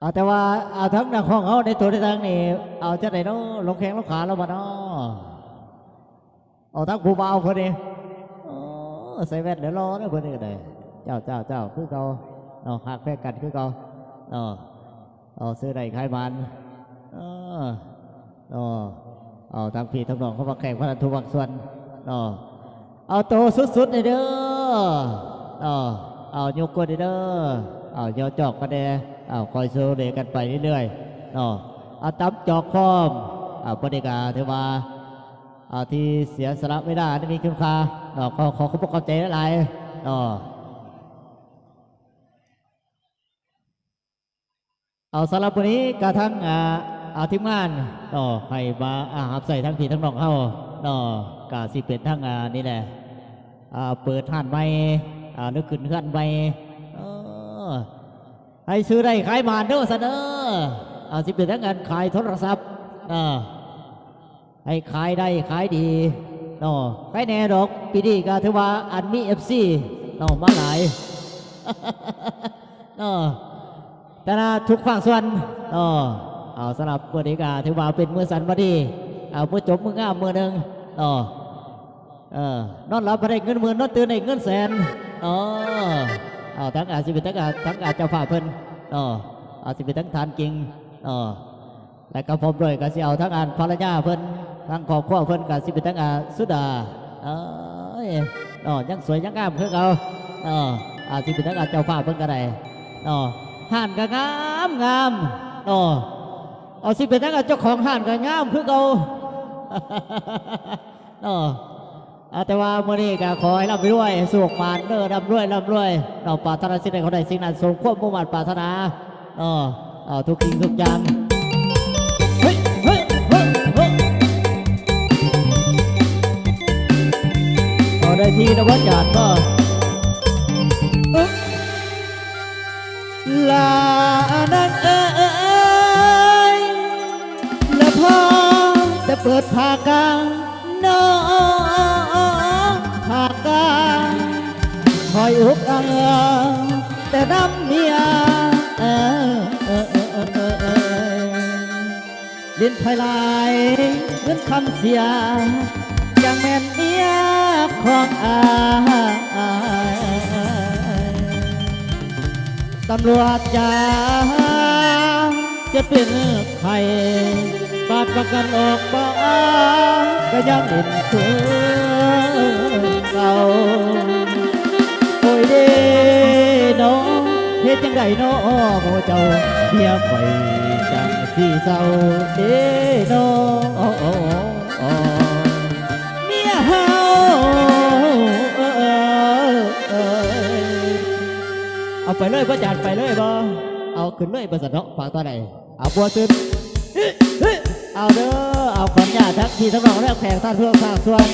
เอาแต่ว่าเอาทั้งนักห้องเขาในตัวในทางนี่เอาจะไหนเนาะลงแข้งลงขาแล้วบ่เนาะเอาทั้งผู้เบาคนนี้ใส่แว่นเดี๋ยวรอนะคนนี้ก็ได้เจ้าเจ้าเจ้าคือเขาเนาะหักแพกกันคือเขาเนาะเอาซื้อได้ขายมันเออเนาะเอาทั้งพี่ทั้งน้องเขามาแข่งพนันทุกวังส่วนเนาะเอาโตสุดๆเลยเด้อเนาะเอายกกดเด้อเอายาจอกกันเด้อ อาคอยโซเลกันไปเรื่อยๆเนาะอาตับจอกคอมเอาปฏิกาเทว่าอาที่เสียสละไม่ได้ที่มีคุณค่าเนาะขอขอขอบคุณขอบใจหลายๆเนาะเอาสำหรับวันนี้กระทั่งอ่าอาทีมงานเนาะให้มาอาหับใส่ทั้งพี่ทั้งน้องเข้าเนาะกาสิเป็นทั้งอ่านี่แหละอ่าเปิดท่านใหม่อ่านึกขึ้นขั้นใหม่เออ ให้ซื้อได้ขายมาเด้อเด้ออาสิเป็นทั้งงานขายโทรศัพท์เนาะให้ขายได้ขายดีเนาะขายแน่ดอกปีนี้ก็ถือว่าอันมีเอฟซีเนาะมาหลายเนาะแต่ละทุกฝั่งส่วนเนาะเอาสำหรับวันนี้ก็ถือว่าเป็นมือสันพอดีเอาเพื่อจบมืองามมือหนึ่งเนาะเออนอนหลับไปได้เงินหมื่นนอนตื่นได้เงินแสนเนาะเอทั้งอาชีพทั้งอาทั้งอาเจ้าฝ่าเพิ่นเนาะอาชีพทั้งทานจริงเนาะและก็ผมด้วยก็สิเอาทั้งอันภรรยาเพิ่นทั้งครอบครัวเพิ่นก็สิเป็นทั้งอาสุดาเอ้ยเนาะยังสวยยังงามคือเขาเนาะอาสิเป็นทั้งอาเจ้าฟ้าเพิ่นก็ได้เนาะห่านก็งามงามเนาะเอาสิเป็นทั้งอาเจ้าของห่านก็งามคือเขาเนาะเอา แต่ว่าเมื้อนี้ก็ขอให้ร่ำรวยสุขปานเด้อร่ำรวยร่ำรวยเนาปรารถนาสิ่งใดขอได้สิ่งนั้นสมความมุ่งมั่นปรารถนาเนาะเอทุกสิ่งทุกอย่างเฮ้ยเฮ้ยเฮ้ยเฮ้ยเอาได้ที่นะว่าจาดก็ลานังเอ้ยและพอจะเปิดผากลาง อยอุกอังแต่น้ำเมียลินภายลายเงินคำเสียยังแม่นเมียของอายตำรวจจ้าจะเป็นใครบาดประกันออกบ้าก็ยังเห็นคือเก่า เด้น้องเฮ็ดจังไดน้อโมเจ้าเพียไฟจังสีเศร้าเด้น้องเอ้ยเอ้เอาไปเลยพ่จานไปเลยบ่เอาขึ้นเลยบริษัทเนาะฝากตัวไหนเอาบัวซึนเอาเด้อเอาขอนญาทักทีทั้งน้องและแขกท่านเพื่อนฝากส่วน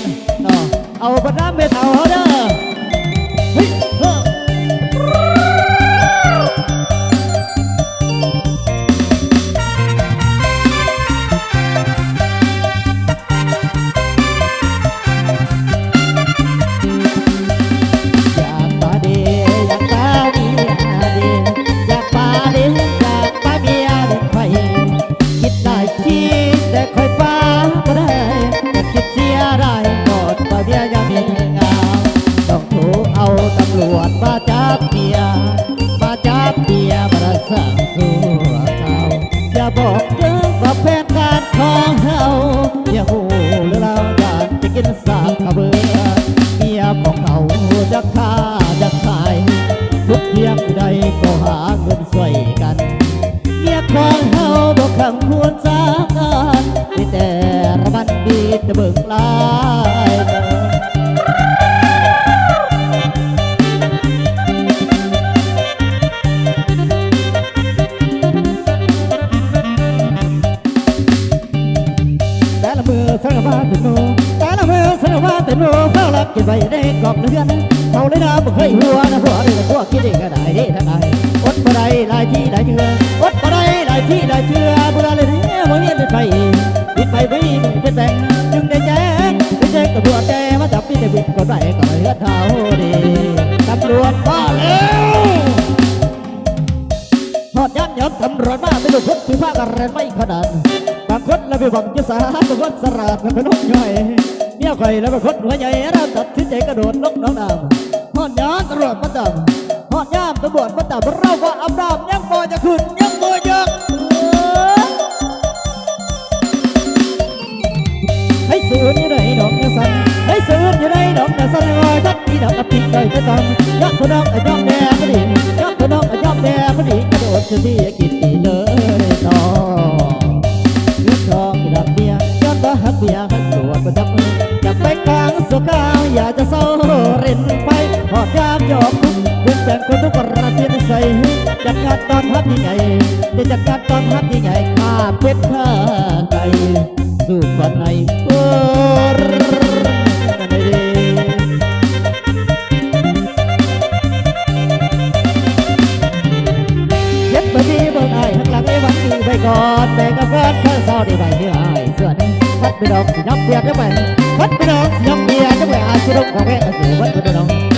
เนาะเอาบรรดาเมทัลเขาเด้อ เจอว่าแฟนการของเฮาเย่าหูหรือเราอยากจะกินสากกระเบือเมียของเขาจะฆ่าจะขาย ทุกเพียงใดก็หาเงินช่วยกัน เมียของเฮาบอกคำควรจากันมีแต่ระบันดีจะเบิ่งลา กินไว้ในกล่องเรือนเขาเลยนะบ่เคยหัวนะหัวเลยพวกคิดเองก็ได้เด้ทั้งไงอดบ่ได้หลายที่หลายเชื่ออดบ่ได้หลายที่หลายเชื่อบ่ได้เลยเนี่ยบ่เรียนไปปิดไปไม่มีเป็นแต่งจึงได้แจ้งได้แจ้งตำรวจแจ้งมาจับพี่ได้บิดก็ได้ก็เลือดเท้าดีตำรวจมาแล้วทอดยันยันทำรานมาไม่รู้คนที่พากันเรไม่ขนาดบางคนแล้วไปหวังจะสาบางคนสราดมันเป็นนกย่อย เมียใครแล้วบางคนหัวใหญ่เราตัดสินใจกระโดดลงน้องน้ำหอดยานตำรวจมาจับหอดยามตำรวจมาจับเราก็อำนาจยังบ่จะขึ้นยังบ่ยังให้สูนอยู่ในดอกนาสันให้สูนอยู่ในดอกนาสันลอยทัดที่ดอกอภิใจก็ต้องยักษ์พน้องไอ้ยอมแดงก็ดียักษ์พน้องไอ้ยอมแดงก็ดีกระโดดจะที่กิน ดการตอนฮักยังไงจะจัดการตอนฮักยังไงข้าเป็ดข้าไก่สู่ฝันในโอ้รนั่นเองเย็บมาดีเบิ่งไอ้ข้างหลังไอ้หวังดีไปก่อนแต่กับแฟนข้าเศร้าได้ใบที่ไอ้ส่วนพัดไปดอกสีน้ำเบียร์ได้ไหมพัดไปดอกสีน้ำเบียร์ได้ไหมอาชีพของแม่สู่วัดไปดอก